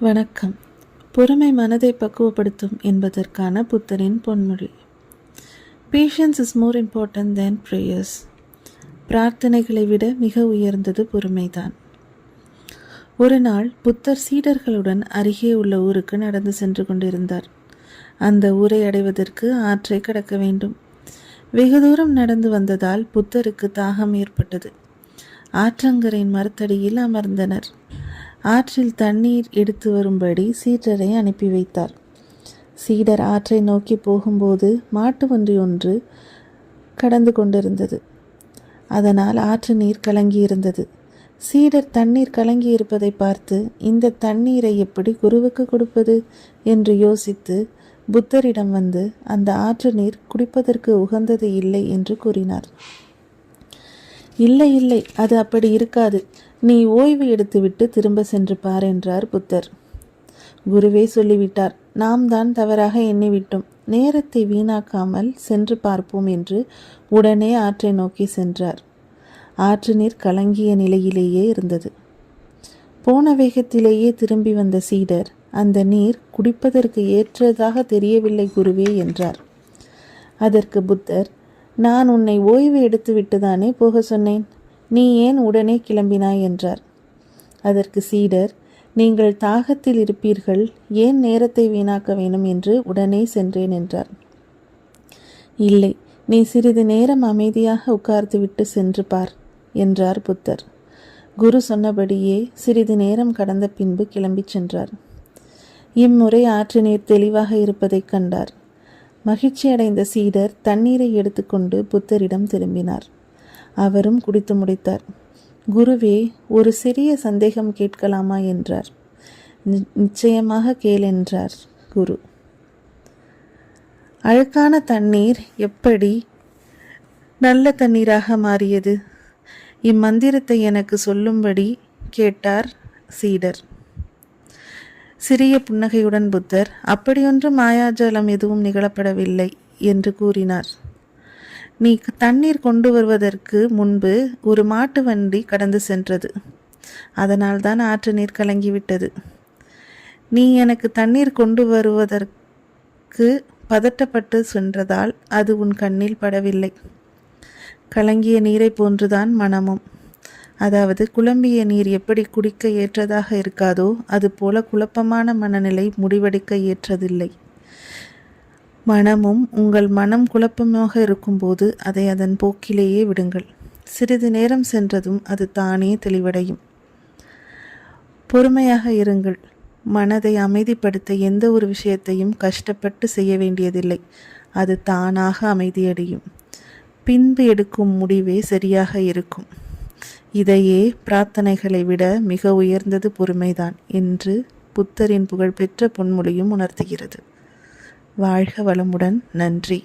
வணக்கம். பொறுமை மனதை பக்குவப்படுத்தும் என்பதற்கான புத்தரின் பொன்மொழி. Patience is more important than prayers பிரார்த்தனைகளை விட மிக உயர்ந்தது பொறுமைதான். ஒரு நாள் புத்தர் சீடர்களுடன் அருகே உள்ள ஊருக்கு நடந்து சென்று கொண்டிருந்தார். அந்த ஊரை அடைவதற்கு ஆற்றை கடக்க வேண்டும். வெகு தூரம் நடந்து வந்ததால் புத்தருக்கு தாகம் ஏற்பட்டது. ஆற்றங்கரையின் மரத்தடியில் அமர்ந்தனர். ஆற்றில் தண்ணீர் எடுத்து வரும்படி சீடரை அனுப்பி வைத்தார். சீடர் ஆற்றை நோக்கி போகும்போது மாட்டு வண்டி ஒன்று கடந்து கொண்டிருந்தது. அதனால் ஆற்று நீர் கலங்கியிருந்தது. சீடர் தண்ணீர் கலங்கி இருப்பதை பார்த்து இந்த தண்ணீரை எப்படி குருவுக்கு கொடுப்பது? என்று யோசித்து புத்தரிடம் வந்து அந்த ஆற்று நீர் குடிப்பதற்கு உகந்தது இல்லை என்று கூறினார். இல்லை இல்லை அது அப்படி இருக்காது. நீ ஓய்வு எடுத்துவிட்டு திரும்ப சென்று பார் என்றார் புத்தர். குருவே சொல்லிவிட்டார் நாம் தான் தவறாக எண்ணிவிட்டோம். நேரத்தை வீணாக்காமல் சென்று பார்ப்போம் என்று உடனே ஆற்றை நோக்கி சென்றார். ஆற்று நீர் கலங்கிய நிலையிலேயே இருந்தது. போன வேகத்திலேயே திரும்பி வந்த சீடர் அந்த நீர் குடிப்பதற்கு ஏற்றதாக தெரியவில்லை குருவே என்றார். அதற்கு புத்தர் நான் உன்னை ஓய்வு எடுத்துவிட்டுதானே போக சொன்னேன்? நீ ஏன் உடனே கிளம்பினாய் என்றார். அதற்கு சீடர் நீங்கள் தாகத்தில் இருப்பீர்கள் ஏன் நேரத்தை வீணாக்க வேணும் என்று உடனே சென்றேன் என்றார். இல்லை நீ சிறிது நேரம் அமைதியாக உட்கார்ந்துவிட்டு சென்று பார் என்றார் புத்தர். குரு சொன்னபடியே சிறிது நேரம் கடந்த பின்பு கிளம்பிச் சென்றார். இம்முறை ஆற்று நீர் தெளிவாக இருப்பதைக் கண்டார். மகிழ்ச்சி அடைந்த சீடர் தண்ணீரை எடுத்துக்கொண்டு புத்தரிடம் திரும்பினார். அவரும் குடித்து முடித்தார். குருவே ஒரு சிறிய சந்தேகம் கேட்கலாமா? என்றார். நிச்சயமாக கேள் என்றார் குரு. அழுக்கான தண்ணீர் எப்படி நல்ல தண்ணீராக மாறியது? இம்மந்திரத்தை எனக்கு சொல்லும்படி கேட்டார் சீடர். சிறிய புன்னகையுடன் புத்தர் அப்படியொன்றும் மாயாஜாலம் எதுவும் நிகழப்படவில்லை என்று கூறினார். நீ தண்ணீர் கொண்டு வருவதற்கு முன்பு ஒரு மாட்டு வண்டி கடந்து சென்றது. அதனால் தான் ஆற்று நீர் கலங்கிவிட்டது. நீ எனக்கு தண்ணீர் கொண்டு வருவதற்கு பதட்டப்பட்டு சென்றதால் அது உன் கண்ணில் படவில்லை. கலங்கிய நீரை போன்றுதான் மனமும். அதாவது குழம்பிய நீர் எப்படி குடிக்க ஏற்றதாக இருக்காதோ அதுபோல குழப்பமான மனநிலை முடிவெடுக்க ஏற்றதில்லை. மனமும் உங்கள் மனம் குழப்பமாக இருக்கும்போது அதை அதன் போக்கிலேயே விடுங்கள். சிறிது நேரம் சென்றதும் அது தானே தெளிவடையும். பொறுமையாக இருங்கள். மனதை அமைதிப்படுத்த எந்த ஒரு விஷயத்தையும் கஷ்டப்பட்டு செய்ய வேண்டியதில்லை. அது தானாக அமைதியடையும். பின்பு எடுக்கும் முடிவே சரியாக இருக்கும். இதையே பிரார்த்தனைகளை விட மிக உயர்ந்தது பொறுமைதான் என்று புத்தரின் புகழ்பெற்ற பொன்மொழியும் உணர்த்துகிறது. வாழ்க வளமுடன். நன்றி.